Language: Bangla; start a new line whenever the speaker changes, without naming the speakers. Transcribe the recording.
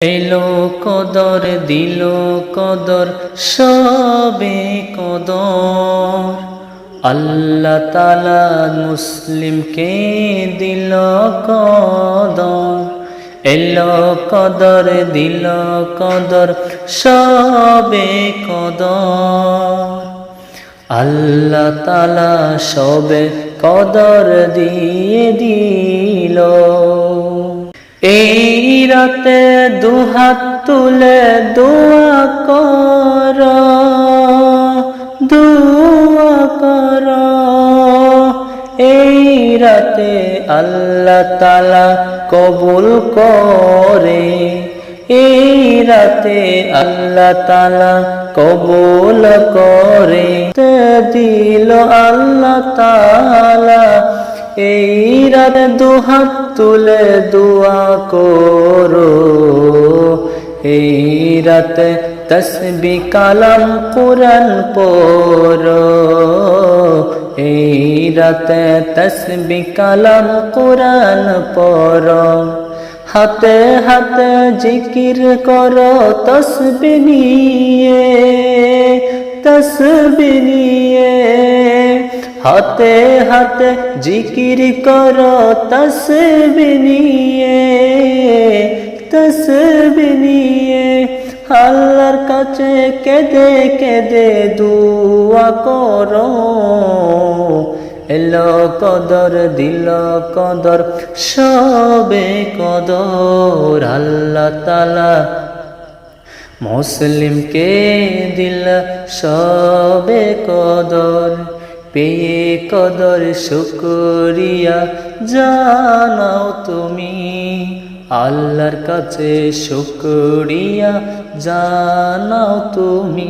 এলো কদর, দিল কদর, সবে কদর। আল্লাহ তালা মুসলিমকে দিল কদর। এলো কদর, দিল কদর, সবে কদর। আল্লাহ তালা সবে কদর দিয়ে দিল। এই রাতে দুহাত তুলে দোয়া কর দোয়া কর। এই রাতে আল্লাহ তালা কবুল করে। এই রাতে আল্লাহ তালা কবুল করে। দিল আল্লাহ তালা এই রাতে দুহাত তুলে দোয়া করো। এই রাতে তসবি কালাম কুরআন পড়ো। এই রাতে তসবি কালাম কুরআন পড়ো। হাতে হাতে জিকির করো তসবি নিয়ে তসবি নিয়ে হাতে হাতে জিকির করো তসবি নিয়ে, তসবি আল্লাহর কাছে কেঁদে কেঁদে দুয়া করো। এলো কদর, দিল কদর, সবে কদর। আল্লাহ তালা মুসলিমকে দিল সবে কদর। পেয়ে কদর শুকরিয়া জানাও তুমি। আল্লাহর কাছে শুকরিয়া জানাও তুমি।